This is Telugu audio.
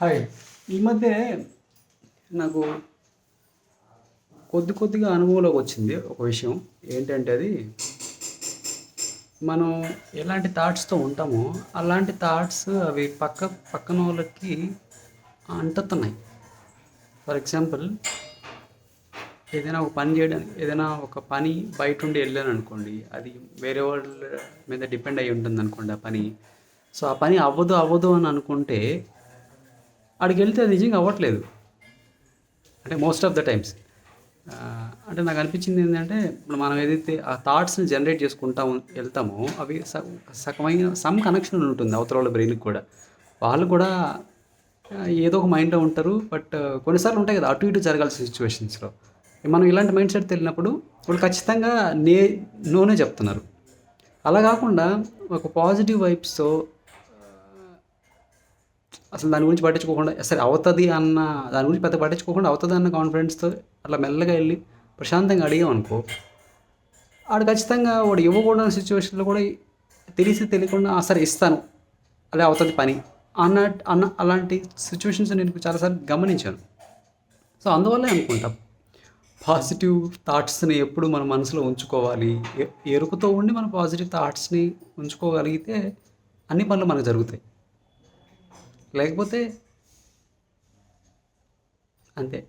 హాయ్. ఈ మధ్య నాకు కొద్ది కొద్దిగా అనుభవంలోకి వచ్చింది ఒక విషయం. ఏంటంటే అది మనం ఎలాంటి థాట్స్తో ఉంటామో అలాంటి థాట్స్ అవి పక్క పక్కన వాళ్ళకి అంటుతున్నాయి. ఫర్ ఎగ్జాంపుల్ ఏదైనా ఒక పని చేయడానికి ఏదైనా ఒక పని బయట ఉండి వెళ్ళాను అనుకోండి అది వేరే వాళ్ళ మీద డిపెండ్ అయి ఉంటుంది అనుకోండి ఆ పని. సో ఆ పని అవ్వదు అవ్వదు అని అనుకుంటే అక్కడికి వెళ్తే అది నిజంగా అవ్వట్లేదు. అంటే మోస్ట్ ఆఫ్ ద టైమ్స్ అంటే నాకు అనిపించింది ఏంటంటే ఇప్పుడు మనం ఏదైతే ఆ థాట్స్ని జనరేట్ చేసుకుంటా వెళ్తామో అవి స- సగమైన సమ్ కనెక్షన్ ఉంటుంది అవతల వాళ్ళ బ్రెయిన్కి కూడా. వాళ్ళు కూడా ఏదో ఒక మైండ్లో ఉంటారు బట్ కొన్నిసార్లు ఉంటాయి కదా అటు ఇటు జరగాల్సిన సిచ్యువేషన్స్లో మనం ఇలాంటి మైండ్ సెట్ వెళ్ళినప్పుడు వాళ్ళు ఖచ్చితంగా నే నోనే చెప్తున్నారు. అలా కాకుండా ఒక పాజిటివ్ వైబ్స్తో అసలు దాని గురించి పట్టించుకోకుండా సరే అవుతుంది అన్న దాని గురించి పెద్ద పట్టించుకోకుండా అవుతుంది అన్న కాన్ఫిడెన్స్తో అట్లా మెల్లగా వెళ్ళి ప్రశాంతంగా అడిగాం అనుకో ఆడు ఖచ్చితంగా వాడు ఇవ్వకూడని సిచ్యువేషన్లో కూడా తెలిసి తెలియకుండా సరే ఇస్తాను అదే అవుతుంది పని అన్న అన్న అలాంటి సిచ్యువేషన్స్ నేను చాలాసార్లు గమనించాను. సో అందువల్లే అనుకుంటా పాజిటివ్ థాట్స్ని ఎప్పుడు మన మనసులో ఉంచుకోవాలి. ఎరుకుతో ఉండి మన పాజిటివ్ థాట్స్ని ఉంచుకోగలిగితే అన్ని పనులు మనకు జరుగుతాయి. లేకపోతే అంతే.